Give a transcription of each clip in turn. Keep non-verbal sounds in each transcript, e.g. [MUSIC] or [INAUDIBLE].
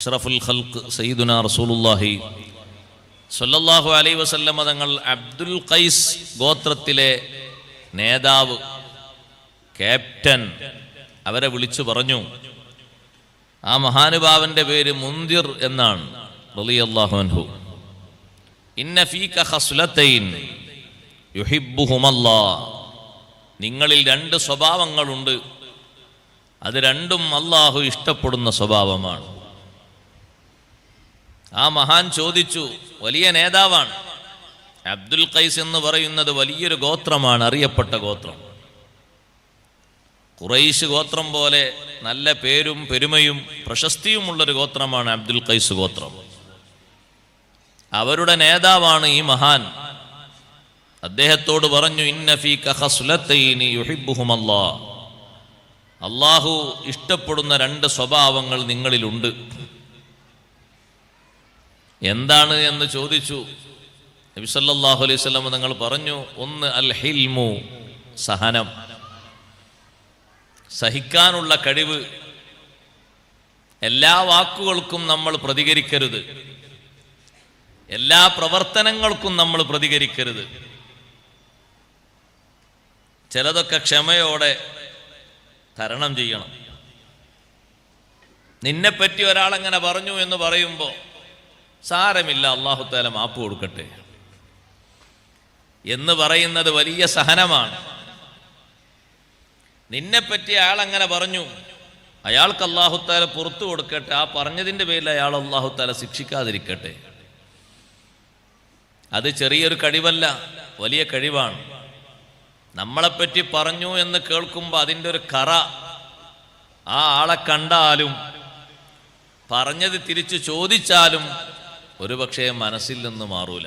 അഷ്റഫുൽ ഖൽഖ് സയ്യിദുന റസൂലുള്ളാഹി. സല്ലല്ലാഹു അലൈഹി വസല്ലം തങ്ങൾ അബ്ദുൽ ഖൈസ് ഗോത്രത്തിലെ നേതാവ് ക്യാപ്റ്റൻ അവരെ വിളിച്ചു പറഞ്ഞു. ആ മഹാനുഭാവന്റെ പേര് മുന്തിർ എന്നാണ്. റളിയല്ലാഹു അൻഹു. ഇന്ന ഫീക യുഹിബ്ബുഹുമല്ലാ. നിങ്ങളിൽ രണ്ട് സ്വഭാവങ്ങളുണ്ട്. അത് രണ്ടും അള്ളാഹു ഇഷ്ടപ്പെടുന്ന സ്വഭാവമാണ്. ആ മഹാൻ ചോദിച്ചു വലിയ നേതാവാണ്. അബ്ദുൽ ഖൈസ് എന്ന് പറയുന്നത് വലിയൊരു ഗോത്രമാണ് അറിയപ്പെട്ട ഗോത്രം. കുറൈശ് ഗോത്രം പോലെ നല്ല പേരും പെരുമയും പ്രശസ്തിയുമുള്ളൊരു ഗോത്രമാണ് അബ്ദുൽ ഖൈസ് ഗോത്രം. അവരുടെ നേതാവാണ് ഈ മഹാൻ. അദ്ദേഹത്തോട് പറഞ്ഞു അള്ളാഹു ഇഷ്ടപ്പെടുന്ന രണ്ട് സ്വഭാവങ്ങൾ നിങ്ങളിലുണ്ട്. എന്താണ് എന്ന് ചോദിച്ചു. നബിസല്ലാഹു അലൈഹി സ്വലം നിങ്ങൾ പറഞ്ഞു ഒന്ന് അൽ ഹിൽമു സഹനം. സഹിക്കാനുള്ള കഴിവ്. എല്ലാ വാക്കുകൾക്കും നമ്മൾ പ്രതികരിക്കരുത്. എല്ലാ പ്രവർത്തനങ്ങൾക്കും നമ്മൾ പ്രതികരിക്കരുത്. ചിലതൊക്കെ ക്ഷമയോടെ തരണം ചെയ്യണം. നിന്നെപ്പറ്റി ഒരാളെങ്ങനെ പറഞ്ഞു എന്ന് പറയുമ്പോൾ സാരമില്ല അള്ളാഹുത്താല മാപ്പ് കൊടുക്കട്ടെ. എന്ന് പറയുന്നത് വലിയ സഹനമാണ്. നിന്നെപ്പറ്റി അയാൾ അങ്ങനെ പറഞ്ഞു. അയാൾക്ക് അള്ളാഹുത്താല പുറത്തു കൊടുക്കട്ടെ. ആ പറഞ്ഞതിന്റെ പേരിൽ അയാൾ അള്ളാഹുത്താല ശിക്ഷിക്കാതിരിക്കട്ടെ. അത് ചെറിയൊരു കഴിവല്ല വലിയ കഴിവാണ്. നമ്മളെപ്പറ്റി പറഞ്ഞു എന്ന് കേൾക്കുമ്പോൾ അതിന്റെ ഒരു കറ ആ ആളെ കണ്ടാലും പറഞ്ഞത് തിരിച്ചു ചോദിച്ചാലും ഒരുപക്ഷെ മനസ്സിൽ നിന്ന് മാറൂല.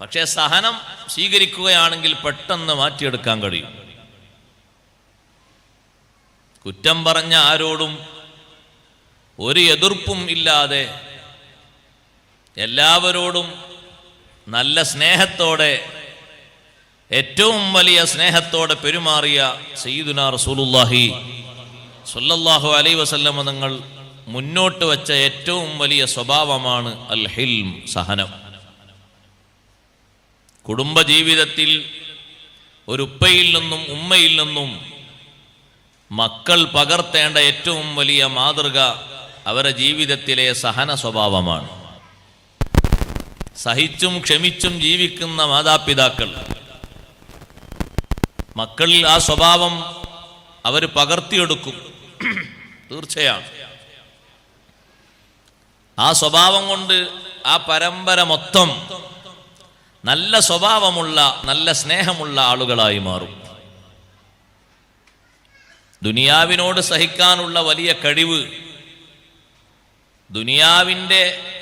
പക്ഷേ സഹനം സ്വീകരിക്കുകയാണെങ്കിൽ പെട്ടെന്ന് മാറ്റിയെടുക്കാൻ കഴിയും. കുറ്റം പറഞ്ഞ ആരോടും ഒരു എതിർപ്പും ഇല്ലാതെ എല്ലാവരോടും നല്ല സ്നേഹത്തോടെ ഏറ്റവും വലിയ സ്നേഹത്തോടെ പെരുമാറിയ സയ്യിദുന റസൂലുല്ലാഹി സല്ലല്ലാഹു അലൈ വസല്ലമ നിങ്ങൾ മുന്നോട്ട് വച്ച ഏറ്റവും വലിയ സ്വഭാവമാണ് അൽ ഹിൽം സഹനം. കുടുംബജീവിതത്തിൽ ഒരു ഉപ്പയിൽ നിന്നും ഉമ്മയിൽ നിന്നും മക്കൾ പകർത്തേണ്ട ഏറ്റവും വലിയ മാതൃക അവരുടെ ജീവിതത്തിലെ സഹന സ്വഭാവമാണ്. സഹിച്ചും ക്ഷമിച്ചും ജീവിക്കുന്ന മാതാപിതാക്കൾ. മക്കളിൽ ആ സ്വഭാവം അവർ പകർത്തിയെടുക്കും. തീർച്ചയാണ്. ആ സ്വഭാവം കൊണ്ട് ആ പരമ്പര മൊത്തം നല്ല സ്വഭാവമുള്ള നല്ല സ്നേഹമുള്ള ആളുകളായി മാറും. ദുനിയാവിനോട് സഹിക്കാനുള്ള വലിയ കഴിവ് ദുനിയാവിന്റെ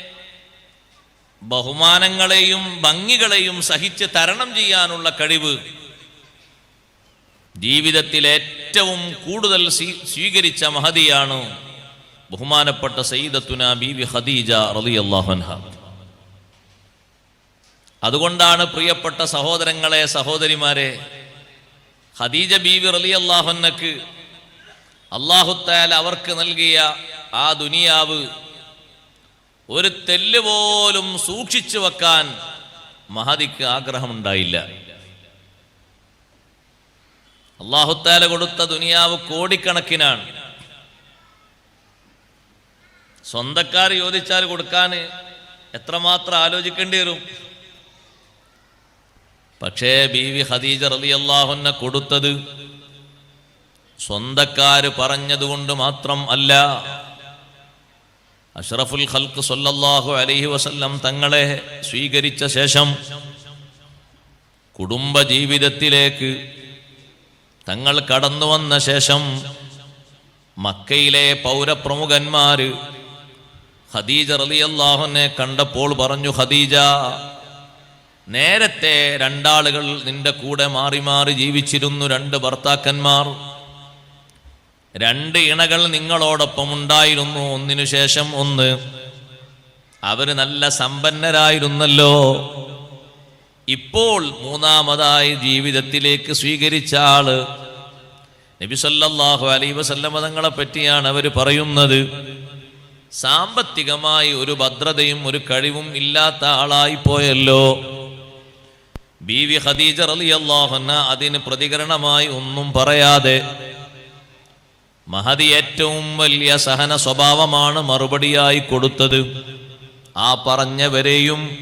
ബഹുമാനങ്ങളെയും ഭംഗികളെയും സഹിച്ച് തരണം ചെയ്യാനുള്ള കഴിവ് ജീവിതത്തിൽ ഏറ്റവും കൂടുതൽ സ്വീകരിച്ച മഹതിയാണ് ബഹുമാനപ്പെട്ട സയ്യിദത്തുന ബീവി ഖദീജ റളിയല്ലാഹു അൻഹ. അതുകൊണ്ടാണ് പ്രിയപ്പെട്ട സഹോദരങ്ങളെ സഹോദരിമാരെ ഖദീജ ബീവി റളിയല്ലാഹു അൻഹക്ക് അള്ളാഹുത്താൽ അവർക്ക് നൽകിയ ആ ദുനിയാവ് ഒരു തെല്ല് പോലും സൂക്ഷിച്ചു വെക്കാൻ മഹദിക്ക് ആഗ്രഹമുണ്ടായില്ല. അള്ളാഹുത്താല കൊടുത്ത ദുനിയാവ് കോടിക്കണക്കിനാണ്. സ്വന്തക്കാർ ചോദിച്ചാൽ കൊടുക്കാൻ എത്രമാത്രം ആലോചിക്കേണ്ടി വരും? പക്ഷേ ബീവി ഖദീജ റലി അള്ളാഹുന്നെ കൊടുത്തത് സ്വന്തക്കാര് പറഞ്ഞതുകൊണ്ട് മാത്രം അല്ല. അഷ്റഫുൽ ഖൽക്ക് സൊല്ലാഹു അലഹി വസല്ലം തങ്ങളെ സ്വീകരിച്ച ശേഷം കുടുംബ ജീവിതത്തിലേക്ക് തങ്ങൾ കടന്നു വന്ന ശേഷം മക്കയിലെ പൗരപ്രമുഖന്മാര് ഖദീജ റലിയല്ലാഹുനെ കണ്ടപ്പോൾ പറഞ്ഞു ഖദീജ നേരത്തെ രണ്ടാളുകൾ നിന്റെ കൂടെ മാറി മാറി ജീവിച്ചിരുന്നു രണ്ട് ഭർത്താക്കന്മാർ. രണ്ട് ഇണകൾ നിങ്ങളോടൊപ്പം ഉണ്ടായിരുന്നു ഒന്നിനു ശേഷം ഒന്ന്. അവർ നല്ല സമ്പന്നരായിരുന്നല്ലോ. ഇപ്പോൾ മൂന്നാമതായി ജീവിതത്തിലേക്ക് സ്വീകരിച്ച ആൾ നബി സല്ലല്ലാഹു അലൈഹി വസല്ലമ തങ്ങളെ പറ്റിയാണ് അവർ പറയുന്നത്. സാമ്പത്തികമായി ഒരു ഭദ്രതയും ഒരു കഴിവും ഇല്ലാത്ത ആളായി പോയല്ലോ. ബീവി ഖദീജ റളിയല്ലാഹുന്ന അതിന് പ്രതികരണമായി ഒന്നും പറയാതെ മഹതി ഏറ്റവും വലിയ സഹന സ്വഭാവമാണ് മറുപടിയായി കൊടുത്തത്. ആ പറഞ്ഞവരെയും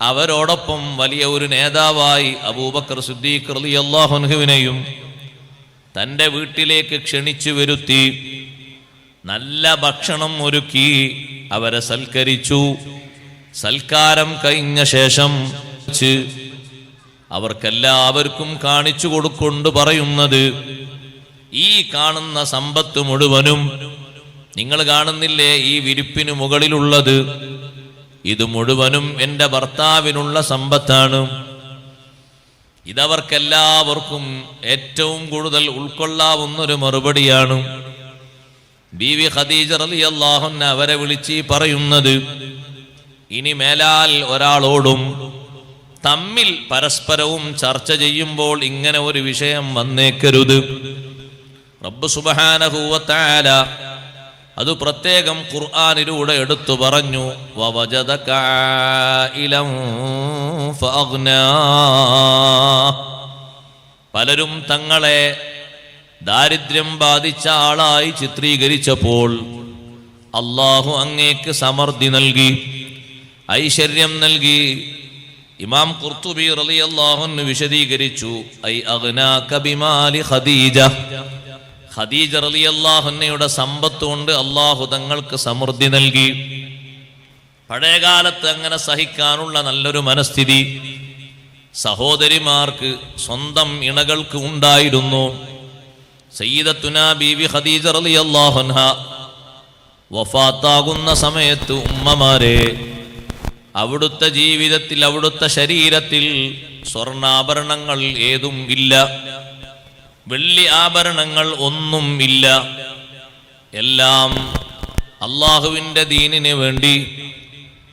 അവരോടൊപ്പം വലിയ ഒരു നേതാവായി അബൂബക്കർ സിദ്ദീഖ് അള്ളാഹുനഹുവിനെയും തന്റെ വീട്ടിലേക്ക് ക്ഷണിച്ചു വരുത്തി. നല്ല ഭക്ഷണം ഒരുക്കി അവരെ സൽക്കരിച്ചു. സൽക്കാരം കഴിഞ്ഞ ശേഷം അവർക്കെല്ലാവർക്കും കാണിച്ചു കൊടുക്കൊണ്ട് പറയുന്നത് ഈ കാണുന്ന സമ്പത്ത് മുഴുവനും നിങ്ങൾ കാണുന്നില്ലേ ഈ വിരിപ്പിന് മുകളിലുള്ളത്? ഇത് മുഴുവനും എന്റെ ഭർത്താവിനുള്ള സമ്പത്താണ്. ഇതവർക്കെല്ലാവർക്കും ഏറ്റവും കൂടുതൽ ഉൾക്കൊള്ളാവുന്നൊരു മറുപടിയാണ്. ബീവി ഖദീജ റളിയല്ലാഹുന്ന അവരെ വിളിച്ച് പറയുന്നത് ഇനി മേലാൽ ഒരാളോടും തമ്മിൽ പരസ്പരവും ചർച്ച ചെയ്യുമ്പോൾ ഇങ്ങനെ ഒരു വിഷയം വന്നേക്കരുത് റബ്ബ് സുബഹാനഹൂവത്താല അത് പ്രത്യേകം ഖുർആാനിലൂടെ എടുത്തു പറഞ്ഞു. പലരും തങ്ങളെ ദാരിദ്ര്യം ബാധിച്ച ആളായി ചിത്രീകരിച്ചപ്പോൾ അള്ളാഹു അങ്ങേക്ക് സമൃദ്ധി നൽകി ഐശ്വര്യം നൽകി. ഇമാം കുർത്തുബി റലി റളിയല്ലാഹു വിശദീകരിച്ചു ഐ അഗ്നാക ബിമാലി ഖദീജ. ഖദീജ അള്ളാഹുന്നയുടെ സമ്പത്ത് കൊണ്ട് അള്ളാഹു തങ്ങൾക്ക് സമൃദ്ധി നൽകി. പഴയകാലത്ത് അങ്ങനെ സഹിക്കാനുള്ള നല്ലൊരു മനസ്ഥിതി. സഹോദരിമാർക്ക് സ്വന്തം ഇണകൾക്ക് ഉണ്ടായിരുന്നു. സയ്യിദത്തുന ബീവി ഖദീജ റളിയല്ലാഹു റളിയല്ലാഹുൻഹ വഫാത്താകുന്ന സമയത്ത് ഉമ്മമാരെ അവിടുത്തെ ജീവിതത്തിൽ അവിടുത്തെ ശരീരത്തിൽ സ്വർണാഭരണങ്ങൾ ഏതും ഇല്ല. വെള്ളി ആഭരണങ്ങൾ ഒന്നും ഇല്ല. എല്ലാം അള്ളാഹുവിന്റെ ദീനിന് വേണ്ടി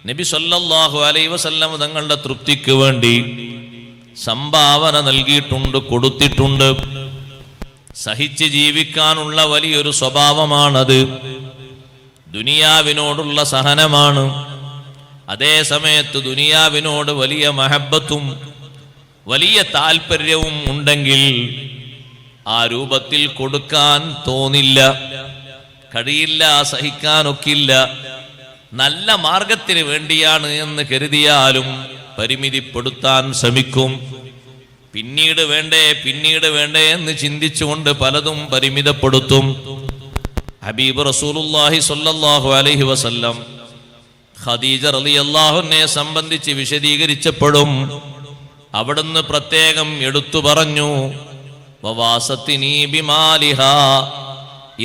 നബി സല്ലല്ലാഹു അലൈ വസല്ലം തങ്ങളുടെ തൃപ്തിക്ക് വേണ്ടി സംഭാവന നൽകിയിട്ടുണ്ട് കൊടുത്തിട്ടുണ്ട്. സഹിച്ച് ജീവിക്കാനുള്ള വലിയൊരു സ്വഭാവമാണത്. ദുനിയാവിനോടുള്ള സഹനമാണ്. അതേ സമയത്ത് ദുനിയാവിനോട് വലിയ മഹബത്തും വലിയ താല്പര്യവും ഉണ്ടെങ്കിൽ ആ രൂപത്തിൽ കൊടുക്കാൻ തോന്നില്ല. കഴിയില്ല സഹിക്കാനൊക്കില്ല. നല്ല മാർഗത്തിന് വേണ്ടിയാണ് എന്ന് കരുതിയാലും പരിമിതിപ്പെടുത്താൻ ശ്രമിക്കും. പിന്നീട് വേണ്ടേ പിന്നീട് വേണ്ടേ എന്ന് ചിന്തിച്ചുകൊണ്ട് പലതും പരിമിതപ്പെടുത്തും. ഹബീബ് റസൂലുള്ളാഹി സ്വല്ലല്ലാഹു അലൈഹി വസല്ലം ഖദീജ റളിയല്ലാഹുവിനെ സംബന്ധിച്ച് വിശദീകരിച്ചപ്പോഴും അവിടുന്ന് പ്രത്യേകം എടുത്തു പറഞ്ഞു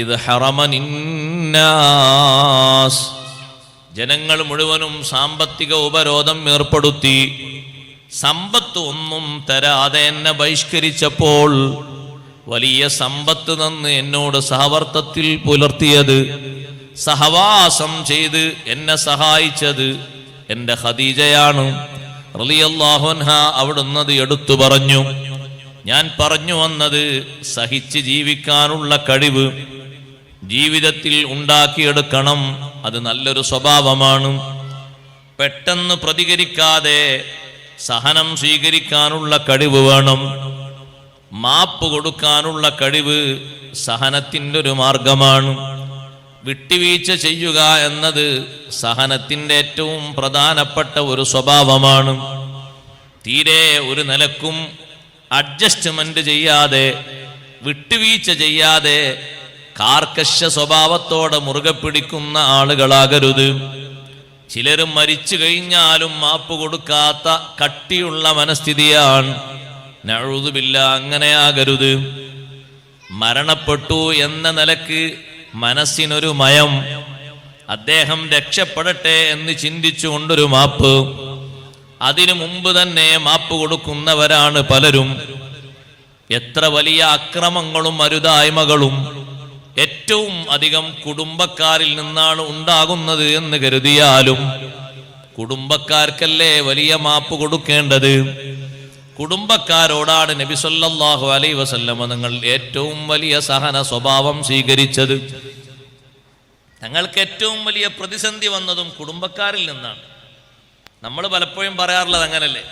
ഇത് ജനങ്ങൾ മുഴുവനും സാമ്പത്തിക ഉപരോധം ഏർപ്പെടുത്തി. സമ്പത്ത് ഒന്നും തരാതെ എന്നെ ബഹിഷ്കരിച്ചപ്പോൾ വലിയ സമ്പത്ത് തന്ന് എന്നോട് സഹവർത്തത്തിൽ പുലർത്തിയത്. സഹവാസം ചെയ്ത് എന്നെ സഹായിച്ചത് എന്റെ ഖദീജയാണ്. റലിയല്ലാഹുൻഹ അവിടുന്ന് അത് എടുത്തു പറഞ്ഞു. ഞാൻ പറഞ്ഞു വന്നത് സഹിച്ച് ജീവിക്കാനുള്ള കഴിവ് ജീവിതത്തിൽ ഉണ്ടാക്കിയെടുക്കണം. അത് നല്ലൊരു സ്വഭാവമാണ്. പെട്ടെന്ന് പ്രതികരിക്കാതെ സഹനം സ്വീകരിക്കാനുള്ള കഴിവ് വേണം. മാപ്പ് കൊടുക്കാനുള്ള കഴിവ് സഹനത്തിന്റെ ഒരു മാർഗമാണ്. വിട്ടുവീഴ്ച ചെയ്യുക എന്നത് സഹനത്തിന്റെ ഏറ്റവും പ്രധാനപ്പെട്ട ഒരു സ്വഭാവമാണ്. തീരെ ഒരു നിലക്കും അഡ്ജസ്റ്റ്മെന്റ് ചെയ്യാതെ വിട്ടുവീഴ്ച ചെയ്യാതെ കാർക്കശ സ്വഭാവത്തോടെ മുറുകെ പിടിക്കുന്ന ആളുകളാകരുത്. ചിലരും മരിച്ചു കഴിഞ്ഞാലും മാപ്പ് കൊടുക്കാത്ത കട്ടിയുള്ള മനസ്ഥിതിയാണ്. നഴുതുമില്ല അങ്ങനെയാകരുത് മരണപ്പെട്ടു എന്ന നിലയ്ക്ക് മനസ്സിനൊരു മയം. അദ്ദേഹം രക്ഷപ്പെടട്ടെ എന്ന് ചിന്തിച്ചുകൊണ്ടൊരു മാപ്പ്. അതിനു മുമ്പ് തന്നെ മാപ്പ് കൊടുക്കുന്നവരാണ് പലരും. എത്ര വലിയ അക്രമങ്ങളും അരുതായ്മകളും. ഏറ്റവും അധികം കുടുംബക്കാരിൽ നിന്നാണ് ഉണ്ടാകുന്നത് എന്ന് കരുതിയാലും കുടുംബക്കാർക്കല്ലേ വലിയ മാപ്പ് കൊടുക്കേണ്ടത്? കുടുംബക്കാരോടാണ് നബി സല്ലല്ലാഹു അലൈഹി വസല്ലമ നിങ്ങൾ ഏറ്റവും വലിയ സഹന സ്വഭാവം സ്വീകരിച്ചത്. ഞങ്ങൾക്ക് ഏറ്റവും വലിയ പ്രതിസന്ധി വന്നതും കുടുംബക്കാരിൽ നിന്നാണ്. നമ്മൾ പലപ്പോഴും പറയാറുള്ളത് അങ്ങനല്ലേ?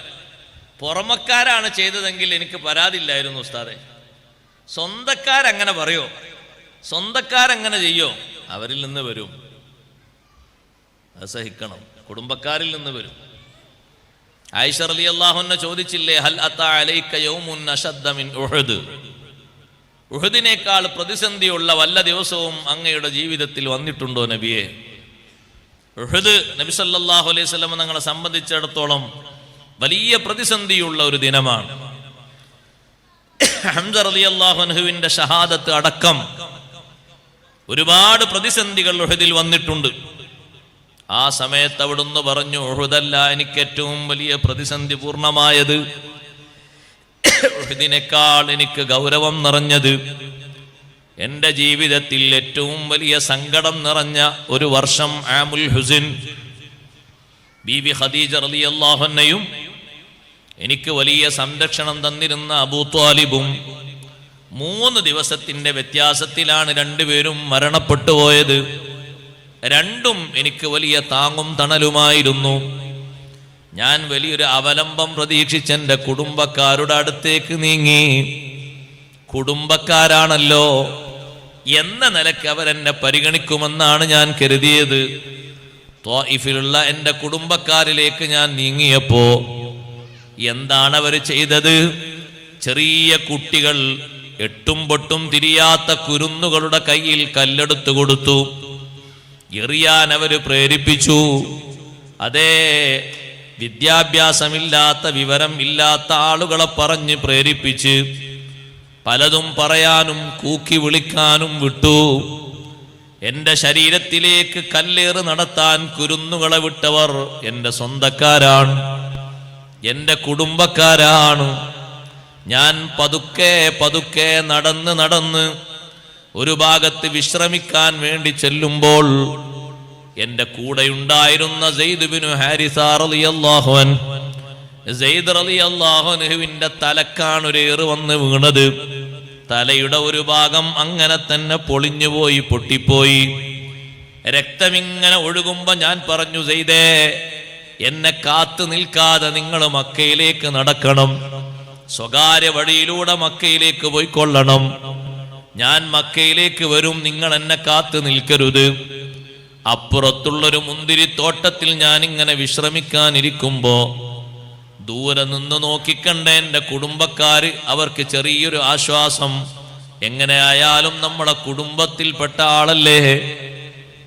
പുറമക്കാരാണ് ചെയ്തതെങ്കിൽ എനിക്ക് പരാതിയില്ലായിരുന്നു ഉസ്താദെ. സ്വന്തക്കാരങ്ങനെ പറയോ? സ്വന്തക്കാരങ്ങനെ ചെയ്യോ? അവരിൽ നിന്ന് വരും. അസഹിക്കണം കുടുംബക്കാരിൽ നിന്ന് വരും. ആയിഷ അലി അള്ളാഹുന്നെ ചോദിച്ചില്ലേ ഹൽ ഉഹദിനേക്കാൾ പ്രതിസന്ധിയുള്ള വല്ല ദിവസവും അങ്ങയുടെ ജീവിതത്തിൽ വന്നിട്ടുണ്ടോ നബിയെ? ഉഹദ് നബി സല്ലല്ലാഹു അലൈഹി വസല്ലം ഞങ്ങളെ സംബന്ധിച്ചിടത്തോളം വലിയ പ്രതിസന്ധിയുള്ള ഒരു ദിനമാണ്. ഹംസർ അലി അൻഹുവിന്റെ ഷഹാദത്ത് അടക്കം ഒരുപാട് പ്രതിസന്ധികൾ ഉഹദിൽ വന്നിട്ടുണ്ട്. ആ സമയത്ത് അവിടുന്ന് പറഞ്ഞു ഉഹുദല്ല എനിക്ക് ഏറ്റവും വലിയ പ്രതിസന്ധി പൂർണമായത്. ഉഹുദിനേക്കാൾ എനിക്ക് ഗൗരവം നിറഞ്ഞത് എന്റെ ജീവിതത്തിൽ ഏറ്റവും വലിയ സങ്കടം നിറഞ്ഞ ഒരു വർഷം ആമുൽ ഹുസിൻ ബീബി ഖദീജ അള്ളാഹന്നയും എനിക്ക് വലിയ സംരക്ഷണം തന്നിരുന്ന അബൂ ത്വാലിബും മൂന്ന് ദിവസത്തിന്റെ വ്യത്യാസത്തിലാണ് രണ്ടുപേരും മരണപ്പെട്ടു പോയത്. രണ്ടും എനിക്ക് വലിയ താങ്ങും തണലുമായിരുന്നു. ഞാൻ വലിയൊരു അവലംബം പ്രതീക്ഷിച്ച് എന്റെ കുടുംബക്കാരുടെ അടുത്തേക്ക് നീങ്ങി. കുടുംബക്കാരാണല്ലോ എന്ന നിലയ്ക്ക് അവരെന്നെ പരിഗണിക്കുമെന്നാണ് ഞാൻ കരുതിയത്. ത്വായിഫിലുള്ള എന്റെ കുടുംബക്കാരിലേക്ക് ഞാൻ നീങ്ങിയപ്പോ എന്താണ് അവർ ചെയ്തത്? ചെറിയ കുട്ടികൾ എട്ടും പൊട്ടും തിരിയാത്ത കുരുന്നുകളുടെ കയ്യിൽ കല്ലെടുത്തു കൊടുത്തു. എറിയാൻ അവർ പ്രേരിപ്പിച്ചു. അതേ വിദ്യാഭ്യാസമില്ലാത്ത വിവരം ഇല്ലാത്ത ആളുകളെ പറഞ്ഞ് പ്രേരിപ്പിച്ച് പലതും പറയാനും കൂക്കി വിളിക്കാനും വിട്ടു. എന്റെ ശരീരത്തിലേക്ക് കല്ലേറ് നടത്താൻ കുരുന്നുകളെ വിട്ടവർ എന്റെ സ്വന്തക്കാരാണ്. എന്റെ കുടുംബക്കാരാണ്. ഞാൻ പതുക്കെ പതുക്കെ നടന്ന് നടന്ന് ഒരു ഭാഗത്ത് വിശ്രമിക്കാൻ വേണ്ടി ചെല്ലുമ്പോൾ എന്റെ കൂടെയുണ്ടായിരുന്ന സെയ്ദ് ബിനു ഹാരിസാറിയാഹുവൻ സെയ്ദ് അലി തലക്കാണ് ഒരു ഏറ് വന്ന് വീണത്. തലയുടെ ഒരു ഭാഗം അങ്ങനെ തന്നെ പൊളിഞ്ഞുപോയി പൊട്ടിപ്പോയി. രക്തമിങ്ങനെ ഒഴുകുമ്പോ ഞാൻ പറഞ്ഞു സെയ്തേ എന്നെ കാത്തു നിൽക്കാതെ നിങ്ങൾ മക്കയിലേക്ക് നടക്കണം. സ്വകാര്യ വഴിയിലൂടെ മക്കയിലേക്ക് പോയിക്കൊള്ളണം. ഞാൻ മക്കയിലേക്ക് വരും നിങ്ങൾ എന്നെ കാത്തു നിൽക്കരുത്. അപ്പുറത്തുള്ളൊരു മുന്തിരിത്തോട്ടത്തിൽ ഞാൻ ഇങ്ങനെ വിശ്രമിക്കാനിരിക്കുമ്പോ ദൂരെ നിന്ന് നോക്കിക്കണ്ട എന്റെ കുടുംബക്കാര് അവർക്ക് ചെറിയൊരു ആശ്വാസം. എങ്ങനെയായാലും നമ്മളെ കുടുംബത്തിൽപ്പെട്ട ആളല്ലേ?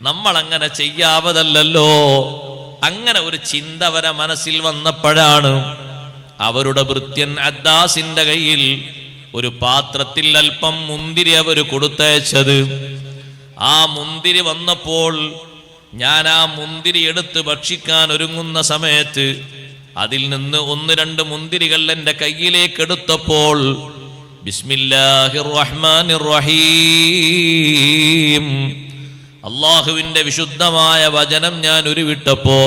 നമ്മൾ അങ്ങനെ ചെയ്യാവതല്ലോ അങ്ങനെ ഒരു ചിന്ത വരെ മനസ്സിൽ വന്നപ്പോഴാണ് അവരുടെ ഭൃത്യൻ അദ്ദാസിന്റെ കയ്യിൽ ഒരു പാത്രത്തിൽ അല്പം മുന്തിരി അവർ കൊടുത്തയച്ചത്. ആ മുന്തിരി വന്നപ്പോൾ ഞാൻ ആ മുന്തിരി എടുത്ത് ഭക്ഷിക്കാൻ ഒരുങ്ങുന്ന സമയത്ത് അതിൽ നിന്ന് ഒന്ന് രണ്ട് മുന്തിരികൾ എന്റെ കയ്യിലേക്ക് എടുത്തപ്പോൾ അള്ളാഹുവിന്റെ വിശുദ്ധമായ വചനം ഞാൻ ഉരുവിട്ടപ്പോ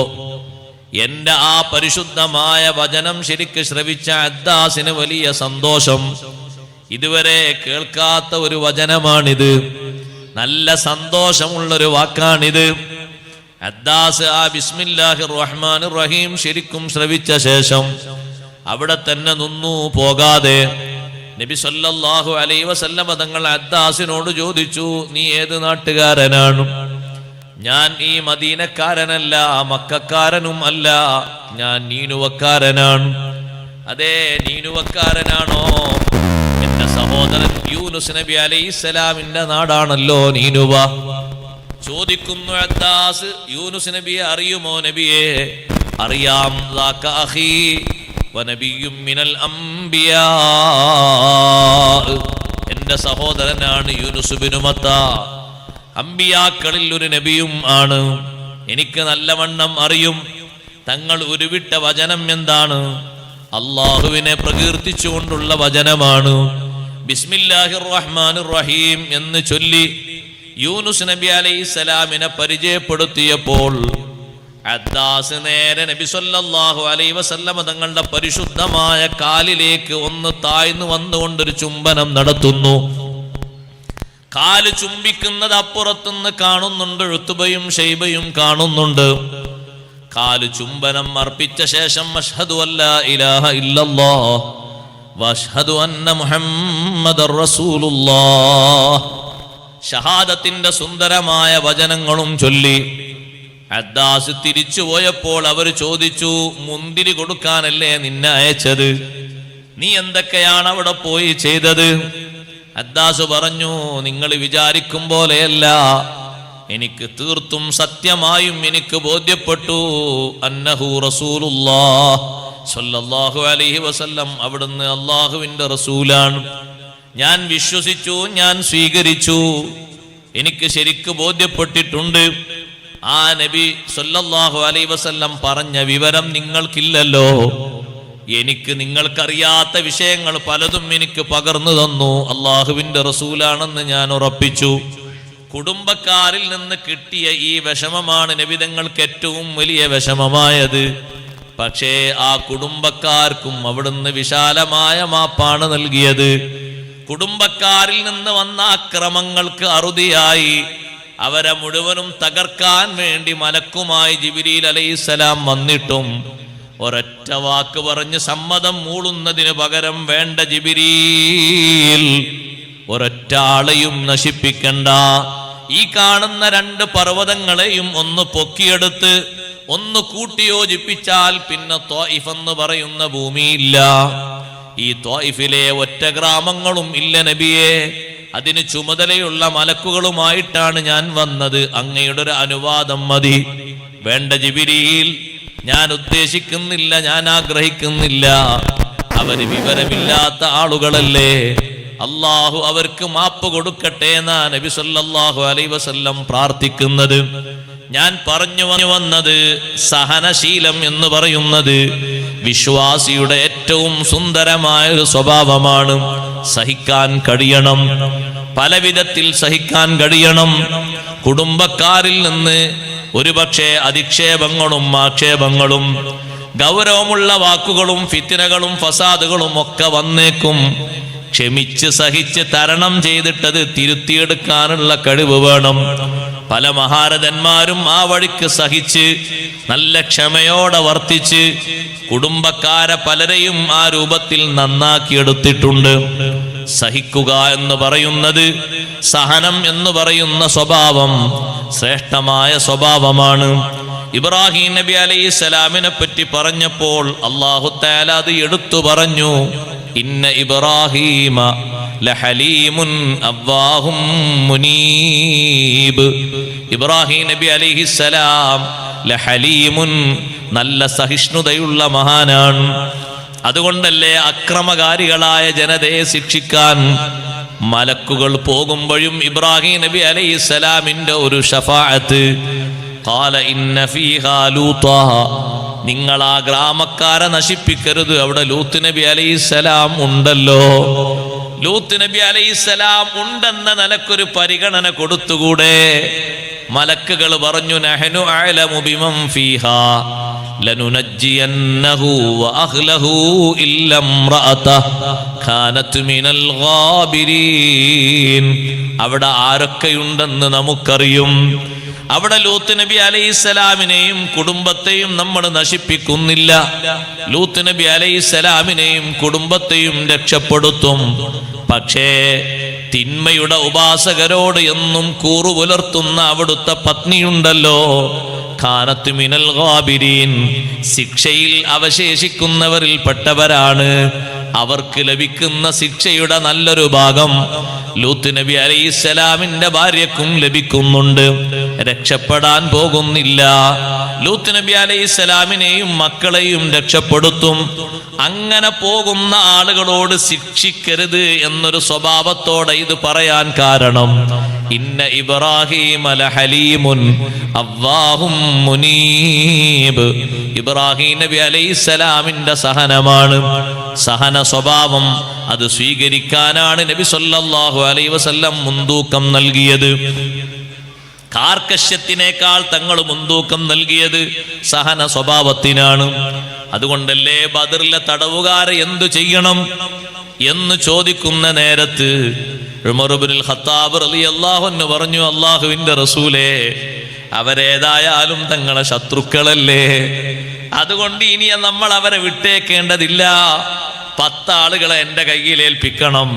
എന്റെ ആ പരിശുദ്ധമായ വചനം ശരിക്ക് ശ്രവിച്ച അദ്ദാസിന് വലിയ സന്തോഷം. ഇതുവരെ കേൾക്കാത്ത ഒരു വചനമാണിത്. നല്ല സന്തോഷമുള്ളൊരു വാക്കാണിത്. അദ്ദാസ് ആ ബിസ്മില്ലാഹി റഹ്മാൻ റഹീം ശരിക്കും ശ്രവിച്ച ശേഷം അവിടെ തന്നെ നിന്നു പോകാതെ നബി സല്ലല്ലാഹു അലൈഹി വസല്ലമ തങ്ങൾ അദ്ദാസിനോട് ചോദിച്ചു നീ ഏത് നാട്ടുകാരനാണ്? ഞാൻ ഈ മദീനക്കാരനല്ല മക്കാരനും അല്ല. ഞാൻ നീനുവക്കാരനാണ്. അതെ നീനുവക്കാരനാണോ? എന്റെ സഹോദരൻ യൂനുസ് നബി അലൈസലാമിന്റെ നാടാണല്ലോ നീനുവ. ചോദിക്കുന്നു അദ്ദാസ് യൂനുസ് നബിയെ അറിയുമോ നബിയെ? അറിയാം എന്റെ സഹോദരനാണ് യൂനുസുബിനുമത്ത അമ്പിയാക്കളിൽ ഒരു നബിയും ആണ്. എനിക്ക് നല്ലവണ്ണം അറിയും. തങ്ങൾ ഉരുവിട്ട വചനം എന്താണ്? അള്ളാഹുവിനെ പ്രകീർത്തിച്ചുകൊണ്ടുള്ള വചനമാണ്. ബിസ്മില്ലാഹിർ റഹ്മാനിർ റഹീം എന്ന് ചൊല്ലി യൂനുസ് നബി അലൈഹി സ്വലാമിനെ പരിചയപ്പെടുത്തിയപ്പോൾ അദ്ദാസ് നേരെ നബി സല്ലല്ലാഹു അലൈഹി വസല്ലമ തങ്ങളുടെ പരിശുദ്ധമായ കാലിലേക്ക് ഒന്ന് താഴ്ന്നു വന്നുകൊണ്ടൊരു ചുംബനം നടത്തുന്നു. കാൽ ചുംബിക്കുന്നത് അപ്പുറത്തുനിന്ന് കാണുന്നുണ്ട് ഋത്തുബയും ഷെയ്ബയും കാണുന്നുണ്ട്. കാൽ ചുംബനം അർപ്പിച്ച ശേഷം അഷ്ഹദു അല്ല ഇലാഹ ഇല്ലല്ലാഹ് വഷ്ഹദു അന്ന മുഹമ്മദ റസൂലുള്ളാഹ്. ഷഹാദത്തിന്റെ സുന്ദരമായ വചനങ്ങളും ചൊല്ലി അദ്ദാസ് തിരിച്ചു പോയപ്പോൾ അവർ ചോദിച്ചു മുന്തിരി കൊടുക്കാനല്ലേ നിന്നെ അയച്ചത്? നീ എന്തൊക്കെയാണ് അവിടെ പോയി ചെയ്തത്? അദ്ദാസ് പറഞ്ഞു നിങ്ങൾ വിചാരിക്കും പോലെയല്ല. എനിക്ക് തീർത്തും സത്യമായും എനിക്ക് ബോധ്യപ്പെട്ടു. അന്നഹു റസൂലുല്ലാ സല്ലല്ലാഹു അലൈഹി വസല്ലം. അവിടുന്ന് അള്ളാഹുവിന്റെ റസൂലാണ്. ഞാൻ വിശ്വസിച്ചു ഞാൻ സ്വീകരിച്ചു. എനിക്ക് ശരിക്ക് ബോധ്യപ്പെട്ടിട്ടുണ്ട്. ആ നബി സല്ലല്ലാഹു അലൈഹി വസല്ലം പറഞ്ഞ വിവരം നിങ്ങൾക്കില്ലല്ലോ. എനിക്ക് നിങ്ങൾക്കറിയാത്ത വിഷയങ്ങൾ പലതും എനിക്ക് പകർന്നു തന്നു. അള്ളാഹുവിന്റെ റസൂലാണെന്ന് ഞാൻ ഉറപ്പിച്ചു. കുടുംബക്കാരിൽ നിന്ന് കിട്ടിയ ഈ വിഷമമാണ് നബിതങ്ങൾക്ക് ഏറ്റവും വലിയ വിഷമമായത്. പക്ഷേ ആ കുടുംബക്കാർക്കും അവിടുന്ന് വിശാലമായ മാപ്പാണ് നൽകിയത്. കുടുംബക്കാരിൽ നിന്ന് വന്ന അക്രമങ്ങൾക്ക് അറുതിയായി. അവരെ മുഴുവനും തകർക്കാൻ വേണ്ടി മലക്കുമായി ജിബിരിൽ അലൈഹിസ്സലാം വന്നിട്ടും ഒരൊറ്റ വാക്ക് പറഞ്ഞ് സമ്മതം മൂളുന്നതിന് പകരം വേണ്ട ജിബിരിയിൽ ഒരൊറ്റ ആളെയും നശിപ്പിക്കണ്ട. ഈ കാണുന്ന രണ്ട് പർവതങ്ങളെയും ഒന്ന് പൊക്കിയെടുത്ത് ഒന്ന് കൂട്ടിയോജിപ്പിച്ചാൽ പിന്നെ ത്വായിഫ് എന്ന് പറയുന്ന ഭൂമിയില്ല. ഈ തോയിഫിലെ ഒറ്റ ഗ്രാമങ്ങളും ഇല്ല നബിയെ. അതിന് ചുമതലയുള്ള മലക്കുകളുമായിട്ടാണ് ഞാൻ വന്നത്. അങ്ങയുടെ ഒരു അനുവാദം മതി. വേണ്ട ജിബിരിയിൽ ഞാൻ ഉദ്ദേശിക്കുന്നില്ല ഞാൻ ആഗ്രഹിക്കുന്നില്ല. അവർ വിവരമില്ലാത്ത ആളുകളല്ലേ? അള്ളാഹു അവർക്ക് മാപ്പ് കൊടുക്കട്ടെ എന്നാ നബി അലൈഹി വസല്ലം പ്രാർത്ഥിക്കുന്നത്. ഞാൻ പറഞ്ഞു വന്നു വന്നത് സഹനശീലം എന്ന് പറയുന്നത് വിശ്വാസിയുടെ ഏറ്റവും സുന്ദരമായ ഒരു സ്വഭാവമാണ്. സഹിക്കാൻ കഴിയണം. പല വിധത്തിൽ സഹിക്കാൻ കഴിയണം. കുടുംബക്കാരിൽ നിന്ന് ഒരുപക്ഷെ അധിക്ഷേപങ്ങളും ആക്ഷേപങ്ങളും ഗൗരവമുള്ള വാക്കുകളും ഫിത്തിനകളും ഫസാദുകളും ഒക്കെ വന്നേക്കും. ക്ഷമിച്ച് സഹിച്ച് തരണം ചെയ്തിട്ടത് തിരുത്തിയെടുക്കാനുള്ള കഴിവ് വേണം. പല മഹാരഥന്മാരും ആ വഴിക്ക് സഹിച്ച് നല്ല ക്ഷമയോടെ വർത്തിച്ച് കുടുംബക്കാരെ പലരെയും ആ രൂപത്തിൽ നന്നാക്കിയെടുത്തിട്ടുണ്ട്. സഹിക്കുക എന്ന് പറയുന്നത് സഹനം എന്ന് പറയുന്ന സ്വഭാവം ശ്രേഷ്ഠമായ സ്വഭാവമാണ്. ഇബ്രാഹിം നബി അലൈഹി സ്വലാമിനെ പറ്റി പറഞ്ഞപ്പോൾ അള്ളാഹു താല അത് എടുത്തു പറഞ്ഞു ഇന്ന ഇബ്രാഹീമ ലഹലീമുൻ അവ്വാഹും മുനീബ്. ഇബ്രാഹിം നബി അലൈഹി സ്വലാം ലഹലീമുൻ നല്ല സഹിഷ്ണുതയുള്ള മഹാനാണ്. അതുകൊണ്ടല്ലേ അക്രമകാരികളായ ജനതയെ ശിക്ഷിക്കാൻ മലക്കുകൾ പോകുമ്പോഴും ഇബ്രാഹിം നബി അലൈഹി സ്വലാമിന്റെ ഒരു ഷഫാഅത്ത്? കാല ഇന്ന നിങ്ങൾ ആ ഗ്രാമക്കാരെ നശിപ്പിക്കരുത്. അവിടെ ലൂത്ത് നബി അലൈസലാം ഉണ്ടല്ലോ. ലൂത്ത് നബി അലൈസലാം ഉണ്ടെന്ന നിലക്കൊരു പരിഗണന കൊടുത്തുകൂടെ? മലക്കുകൾ പറഞ്ഞു നഹനു ആലമുബിമം ഫീഹ. അവിടെ ആരൊക്കെയുണ്ടെന്ന് നമുക്കറിയും. അവിടെ ലൂത്ത് നബി അലൈസലാമിനെയും കുടുംബത്തെയും നമ്മൾ നശിപ്പിക്കുന്നില്ല. ലൂത്ത് നബി അലൈസലാമിനെയും കുടുംബത്തെയും രക്ഷപ്പെടുത്തും. പക്ഷേ തിന്മയുടെ ഉപാസകരോട് എന്നും കൂറു പുലർത്തുന്ന അവിടുത്തെ പത്നിയുണ്ടല്ലോ. മിനൽ ഗാബിരീൻ ശിക്ഷയിൽ അവശേഷിക്കുന്നവരിൽ പെട്ടവരാണ്. അവർക്ക് ലഭിക്കുന്ന ശിക്ഷയുടെ നല്ലൊരു ഭാഗം ലൂത്ത് നബി അലൈഹിസ്സലാമിന്റെ ഭാര്യക്കും ലഭിക്കുന്നുണ്ട്. രക്ഷപ്പെടാൻ പോകുന്നില്ല. ലൂത്ത് നബി അലൈഹിസ്സലാമിനെയും മക്കളെയും രക്ഷപ്പെടുത്തും. അങ്ങനെ പോകുന്ന ആളുകളോട് ശിക്ഷിക്കരുത് എന്നൊരു സ്വഭാവത്തോടെ ഇത് പറയാൻ കാരണം ഇന്ന ഇബ്രാഹിം ഹലീമുൻ അവ്വാഹും മുനീബ്. ഇബ്രാഹിം നബി അലൈഹിസ്സലാമിന്റെ സഹനമാണ്. സഹന സ്വഭാവം അത് സ്വീകരിക്കാനാണ് നബി സല്ലല്ലാഹു അലൈഹി വസല്ലം മുൻതൂക്കം നൽകിയത്. കാർക്കശ്യത്തിനേക്കാൾ തങ്ങൾ മുൻതൂക്കം നൽകിയത് സഹന സ്വഭാവത്തിനാണ്. അതുകൊണ്ടല്ലേ ബദറിലെ തടവുകാരെ എന്തു ചെയ്യണം എന്ന് ചോദിക്കുന്ന നേരത്ത് ഖത്താബ് പറഞ്ഞു അള്ളാഹുവിന്റെ റസൂലേ അവരേതായാലും തങ്ങളെ ശത്രുക്കളല്ലേ? അതുകൊണ്ട് ഇനി നമ്മൾ അവരെ വിട്ടേക്കേണ്ടതില്ല. പത്താളുകളെ എന്റെ കയ്യിൽ ഏൽപ്പിക്കണം.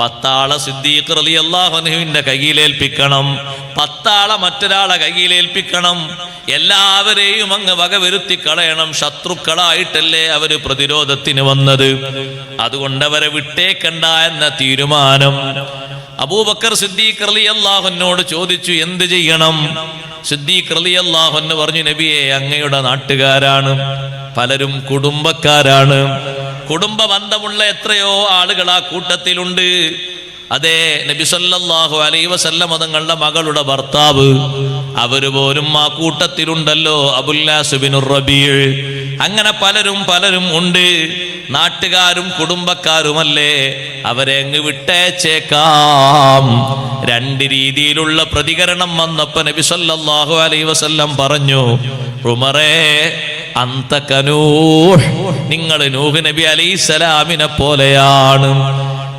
പത്താളെ സിദ്ദീഖ് റലി അള്ളാഹുനുവിന്റെ കയ്യിലേൽപ്പിക്കണം. പത്താളെ മറ്റൊരാളെ കയ്യിലേൽപ്പിക്കണം. എല്ലാവരെയും അങ്ങ് വകവരുത്തി കളയണം. ശത്രുക്കളായിട്ടല്ലേ അവർ പ്രതിരോധത്തിന് വന്നത്? അതുകൊണ്ട് അവരെ വിട്ടേക്കണ്ട എന്ന തീരുമാനം. അബൂബക്കർ സിദ്ദീഖ് റലി അള്ളാഹുനോട് ചോദിച്ചു എന്ത് ചെയ്യണം? സിദ്ദീഖ് റലി അള്ളാഹുന്ന് പറഞ്ഞു നബിയെ അങ്ങയുടെ നാട്ടുകാരാണ്. പലരും കുടുംബക്കാരാണ്. കുടുംബ ബന്ധമുള്ള എത്രയോ ആളുകൾ ആ കൂട്ടത്തിലുണ്ട്. അതെ നബിസല്ലാഹു അലൈ വസല്ലം തങ്ങളുടെ മകളുടെ ഭർത്താവ്. അവർ പോലും ആ കൂട്ടത്തിലുണ്ടല്ലോ അബുല്ലാസുബിനുർ റബീൾ അങ്ങനെ പലരും പലരും ഉണ്ട്. നാട്ടുകാരും കുടുംബക്കാരുമല്ലേ അവരെ അങ്ങ് വിട്ടേച്ചേക്കാം. രണ്ട് രീതിയിലുള്ള പ്രതികരണം വന്നപ്പോ നബിസല്ലാഹു അലൈ വസല്ലം പറഞ്ഞു ഉമറേ അന്ത കനൂഹ് നിങ്ങൾ നൂഹ് നബി അലൈഹിസ്സലാമിനെ പോലെയാണ്.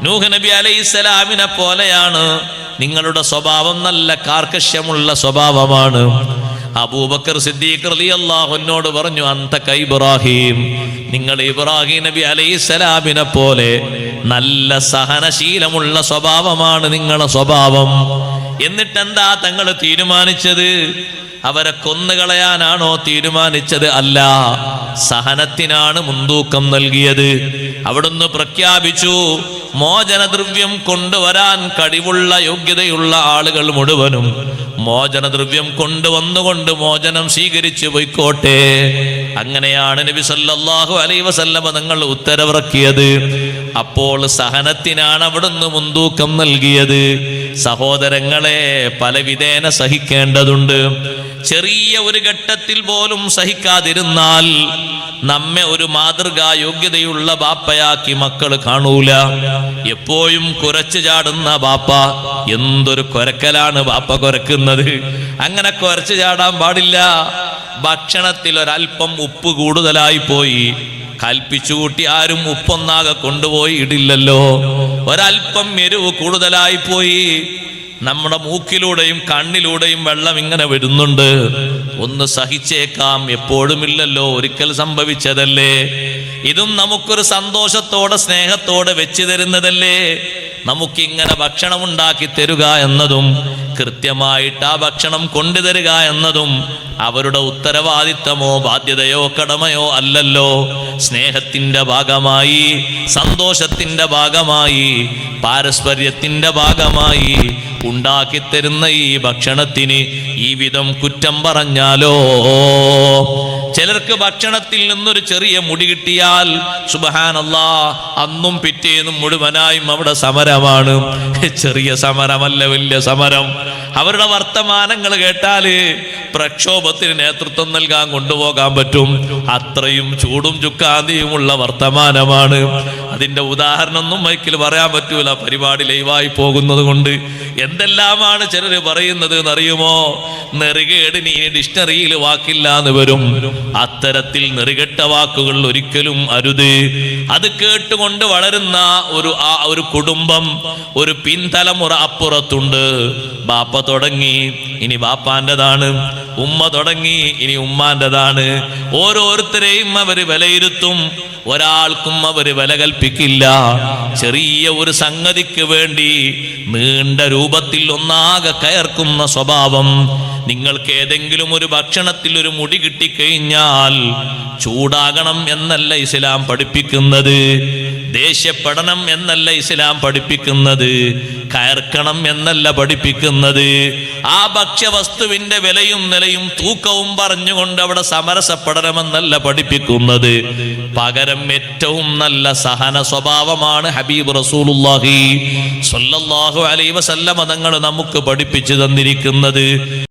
നൂഹ് നബി അലൈഹിസ്സലാമിനെ പോലെയാണ്. നിങ്ങളുടെ സ്വഭാവം നല്ല കാർക്കശ്യമുള്ള സ്വഭാവമാണ്. അബൂബക്കർ സിദ്ദീഖ് റളിയല്ലാഹു അള്ളാഹുനോട് പറഞ്ഞു അന്ത ഇബ്രാഹിം. നിങ്ങൾ ഇബ്രാഹിം നബി അലൈഹിസ്സലാമിനെ പോലെ നല്ല സഹനശീലമുള്ള സ്വഭാവമാണ് നിങ്ങളുടെ സ്വഭാവം. എന്നിട്ടെന്താ തങ്ങൾ തീരുമാനിച്ചത്? അവരെ കൊന്നുകളയാനാണോ തീരുമാനിച്ചത്? അല്ല. സഹനത്തിനാണ് മുൻതൂക്കം നൽകിയത്. അവിടുന്ന് പ്രഖ്യാപിച്ചു മോചനദ്രവ്യം കൊണ്ടുവരാൻ കഴിവുള്ള യോഗ്യതയുള്ള ആളുകൾ മുഴുവനും മോചനദ്രവ്യം കൊണ്ടുവന്നുകൊണ്ട് മോചനം സ്വീകരിച്ചു പോയിക്കോട്ടെ. അങ്ങനെയാണ് നബി സല്ലല്ലാഹു അലൈഹി വസല്ലമ തങ്ങൾ ഉത്തരവിറക്കിയത്. അപ്പോൾ സഹനത്തിനാണ് അവിടുന്ന് മുൻതൂക്കം നൽകിയത്. സഹോദരങ്ങളെ പല വിധേന സഹിക്കേണ്ടതുണ്ട്. ചെറിയ ഒരു ഘട്ടത്തിൽ പോലും സഹിക്കാതിരുന്നാൽ നമ്മെ ഒരു മാതൃകാ യോഗ്യതയുള്ള ബാപ്പയാക്കി മക്കൾ കാണൂല. എപ്പോഴും കുരച്ചു ചാടുന്ന ബാപ്പ എന്തൊരു കൊരക്കലാണ് ബാപ്പ കൊരക്കുന്നത്. അങ്ങനെ കുരച്ചു ചാടാൻ പാടില്ല. ഭക്ഷണത്തിൽ ഒരല്പം ഉപ്പ് കൂടുതലായി പോയി. കൽപ്പിച്ചു കൂട്ടി ആരും ഉപ്പൊന്നാകെ കൊണ്ടുപോയി ഇടില്ലല്ലോ. ഒരല്പം എരിവ് കൂടുതലായി പോയി. നമ്മുടെ മൂക്കിലൂടെയും കണ്ണിലൂടെയും വെള്ളം ഇങ്ങനെ വരുന്നുണ്ട്. ഒന്ന് സഹിച്ചേക്കാം എപ്പോഴുമില്ലല്ലോ ഒരിക്കൽ സംഭവിച്ചതല്ലേ? ഇതും നമുക്കൊരു സന്തോഷത്തോടെ സ്നേഹത്തോടെ വെച്ചു തരുന്നതല്ലേ? നമുക്കിങ്ങനെ ഭക്ഷണം ഉണ്ടാക്കി തരുക എന്നതും കൃത്യമായിട്ട് ആ ഭക്ഷണം കൊണ്ടുതരിക എന്നതും അവരുടെ ഉത്തരവാദിത്തമോ ബാധ്യതയോ കടമയോ അല്ലല്ലോ. സ്നേഹത്തിന്റെ ഭാഗമായി സന്തോഷത്തിന്റെ ഭാഗമായി പാരസ്പര്യത്തിന്റെ ഭാഗമായി ഉണ്ടാക്കി തരുന്ന ഈ ഭക്ഷണത്തിന് ഈ വിധം കുറ്റം പറഞ്ഞാലോ? ചിലർക്ക് ഭക്ഷണത്തിൽ നിന്നൊരു ചെറിയ മുടി കിട്ടിയാൽ സുബഹാനല്ലാ അന്നും പിറ്റേന്നും മുഴുവനായും അവിടെ സമരമാണ്. [LAUGHS] ചെറിയ സമരമല്ല വലിയ സമരം. അവരുടെ വർത്തമാനങ്ങൾ കേട്ടാൽ പ്രക്ഷോഭത്തിന് നേതൃത്വം നൽകാൻ കൊണ്ടുപോകാൻ പറ്റും. അത്രയും ചൂടും ചുക്കാന്തിയുമുള്ള വർത്തമാനമാണ്. അതിന്റെ ഉദാഹരണം ഒന്നും മൈക്കിൽ പറയാൻ പറ്റൂല. പരിപാടി ലൈവായി പോകുന്നത് കൊണ്ട് എന്തെല്ലാമാണ് ചിലർ പറയുന്നത് എന്നറിയുമോ? നെറുകേടിന് ഇനി ഡിക്ഷണറിയിൽ വാക്കില്ല എന്ന് വരും. അത്തരത്തിൽ നെറുകെട്ട വാക്കുകൾ ഒരിക്കലും അരുത്. അത് കേട്ടുകൊണ്ട് വളരുന്ന ഒരു ആ ഒരു കുടുംബം ഒരു പിൻതലമുറ അപ്പുറത്തുണ്ട്. ബാപ്പ തുടങ്ങി. ഇനി ബാപ്പാന്റെതാണ്. ഉമ്മ തുടങ്ങി ഇനി ഉമ്മാന്റെതാണ്. ഓരോരുത്തരെയും അവർ വിലയിരുത്തും. ഒരാൾക്കും അവർ വില കൽപ്പിക്കില്ല. ചെറിയ ഒരു സംഗതിക്ക് വേണ്ടി നീണ്ട രൂപത്തിൽ ഒന്നാകെ കയർക്കുന്ന സ്വഭാവം നിങ്ങൾക്ക് ഏതെങ്കിലും ഒരു ഭക്ഷണത്തിൽ ഒരു മുടി കിട്ടിക്കഴിഞ്ഞാൽ ചൂടാകണം എന്നല്ല ഇസ്ലാം പഠിപ്പിക്കുന്നത്. ദേഷ്യപ്പെടണം എന്നല്ല ഇസ്ലാം പഠിപ്പിക്കുന്നത്. കയർക്കണം എന്നല്ല പഠിപ്പിക്കുന്നത്. ആ ഭക്ഷ്യവസ്തുവിന്റെ വിലയും നിലയും തൂക്കവും പറഞ്ഞുകൊണ്ട് അവിടെ സമരസപ്പെടണമെന്നല്ല പഠിപ്പിക്കുന്നത്. പകരം ഏറ്റവും നല്ല സഹന സ്വഭാവമാണ് ഹബീബ് റസൂലുള്ളാഹി സ്വല്ലല്ലാഹു അലൈഹി വസല്ലം തങ്ങൾ നമുക്ക് പഠിപ്പിച്ചു തന്നിരിക്കുന്നത്.